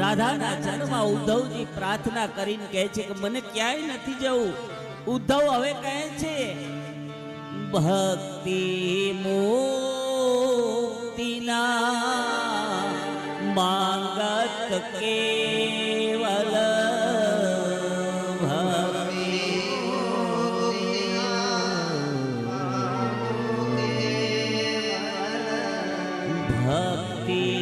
રાધાના જન્મમાં ઉદ્ધવજી પ્રાર્થના કરીને કહે છે કે મને ક્યાંય નથી જવું. ઉદ્ધવ હવે કહે છે, ભક્તિ મુક્તિના માંગત કેવલ ભક્તિ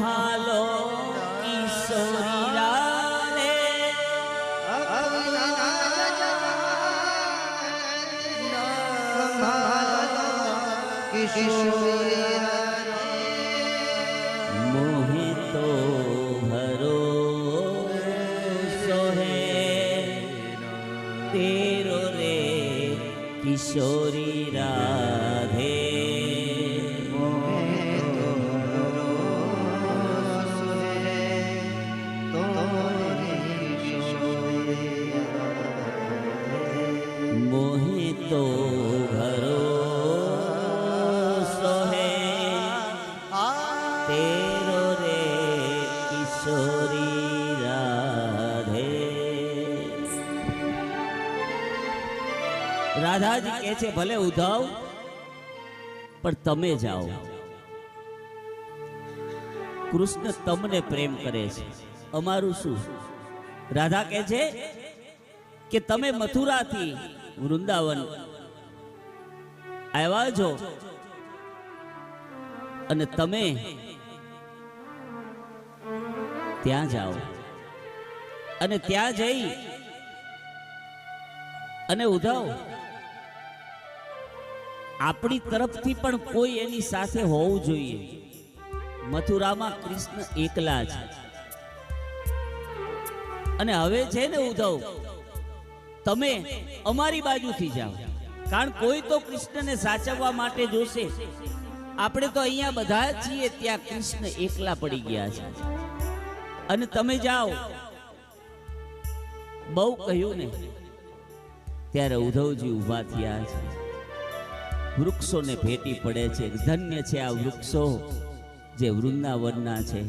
ভালো কিশোরীরা মোহিত ভরো সোহে তেরো রে কিশোরী রাধে। તેરો રે કિશોરી રાધે રાધાજી કહે છે ભલે ઉધાવ પણ તમે જાઓ કૃષ્ણ તમને પ્રેમ કરે છે અમારું શું? રાધા કહે છે કે તમે મથુરાથી વૃંદાવન આવ્યા છો અને તમે ત્યાં જાઓ. અને ત્યાં જઈ અને ઉધવ, આપણી તરફથી પણ કોઈ એની સાથે હોવું જોઈએ. મથુરામાં કૃષ્ણ એકલા છે અને હવે છે ને ઉધવ, તમે અમારી બાજુથી જાઓ. કારણ કોઈ તો કૃષ્ણને સાચવવા માટે જોશે. આપણે તો અહીંયા બધા છીએ, ત્યાં કૃષ્ણ એકલા પડી ગયા છે. અને તમે જાઓ. બહુ કહ્યું ને, ત્યારે ઉધવજી ઊભા થયા છે. વૃક્ષોને ભેટી પડે છે. ધન્ય છે આ વૃક્ષો જે વૃંદાવનના છે.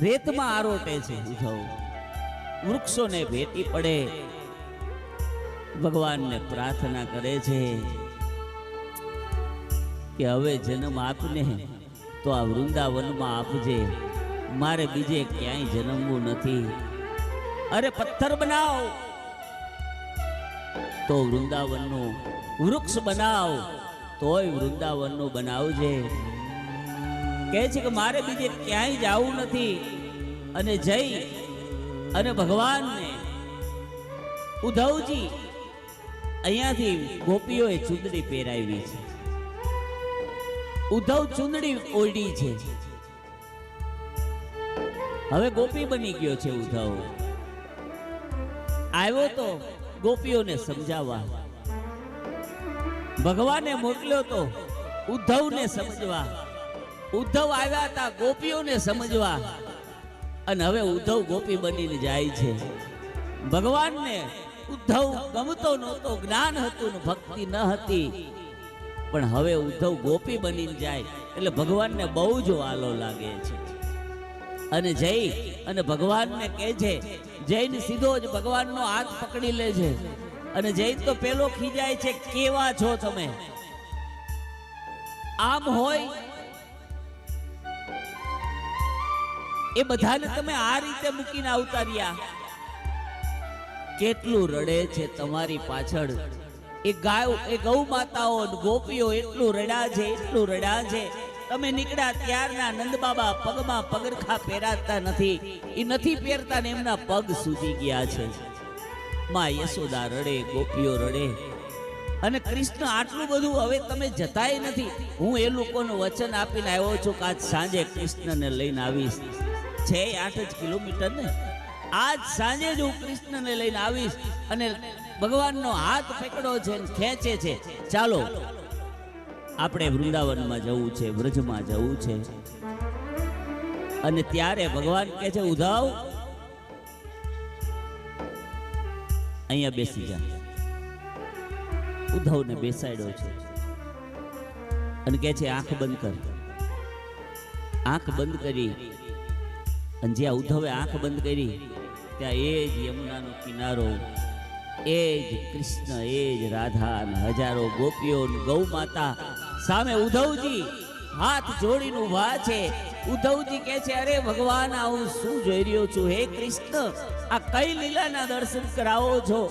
રેતમાં આરોટે છે ઉદ્ધવ વૃક્ષોને ભેટી પડે. ભગવાનને પ્રાર્થના કરે છે કે હવે જન્મ આપને, તો આ વૃંદાવનમાં આપજે. મારે બીજે ક્યાંય જન્મવું નથી. અરે પથ્થર બનાવ. તો વૃંદાવનનું વૃક્ષ બનાવ. તોય વૃંદાવનનું બનાવજે. કહે છે કે મારે બીજે ક્યાંય જવું નથી. અને જઈ અને ભગવાનને ઉદ્ધવજી અહીંયાથી ગોપીઓએ ચુંદડી પહેરાવી છે. ઉદ્ધવ ચુંદડી ઓઢી છે. હવે ગોપી બની ગયો છે ઉદ્ધવ. આવ્યો તો ગોપીઓને સમજાવવા. ભગવાને મોકલ્યો તો ઉદ્ધવને સમજવા. ઉદ્ધવ આવ્યા હતા ગોપીઓને સમજવા. અને હવે ઉદ્ધવ ગોપી બનીને જાય છે. ભગવાનને ઉદ્ધવ ગમતો નહોતો, જ્ઞાન હતું ભક્તિ ન હતી. પણ હવે ઉદ્ધવ ગોપી બનીને જાય, એટલે ભગવાનને બહુ જ વાલો લાગે છે. અને જઈ અને ભગવાનને કહે છે જૈન સીધો જ ભગવાનનો હાથ પકડી લે છે અને જઈ તો પેલો ખીજાય છે, કેવા છો તમે? આમ હોય એ બધાને તમે આ રીતે મૂકીને આવતા રહ્યા. કેટલું રડે છે તમારી પાછળ. એ ગાયો, એ ગૌ માતાઓ ગોપીઓ એટલું રડ્યા છે, એટલું રડ્યા છે. તમે નીકળ્યા ત્યારના નંદબાબા પગમાં પગરખા પહેરાતા નથી. એ નથી પહેરતા ને એમના પગ સુધી ગયા છે. માં યશોદા રડે, ગોપીઓ રડે. અને કૃષ્ણ આટલું બધું હવે તમે જતાય નથી. હું એ લોકોનું વચન આપીને આવ્યો છું કે આજ સાંજે કૃષ્ણને લઈને આવીશ. છે આઠ જ કિલોમીટર ને? આજ સાંજે જ હું કૃષ્ણને લઈને આવીશ અને ભગવાનનો હાથ પકડો છે ખેંચે છે. ચાલો. આપણે વૃંદાવનમાં જવું છે, વ્રજમાં જવું છે. અને ત્યારે ભગવાન કહે છે, ઉધાવ. અહીંયા બેસી જા. ઉદ્ધવને બેસાડ્યો છે. અને કહે છે, આંખ બંધ કર. આંખ બંધ કરી. અને જ્યાં ઉદ્ધવે આંખ બંધ કરી, ત્યાં એ જ યમુનાનો કિનારો, એ જ કૃષ્ણ, એ જ રાધા હજારો ગોપીઓ ગૌ માતા સામે ઉદ્ધવજી હાથ જોડીને ઊભા છે. ઉદ્ધવજી કહે છે, અરે ભગવાન આ હું શું જોઈ રહ્યો છું? હે કૃષ્ણ, આ કઈ લીલાના દર્શન કરાવો છો?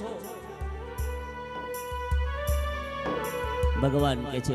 ભગવાન કે છે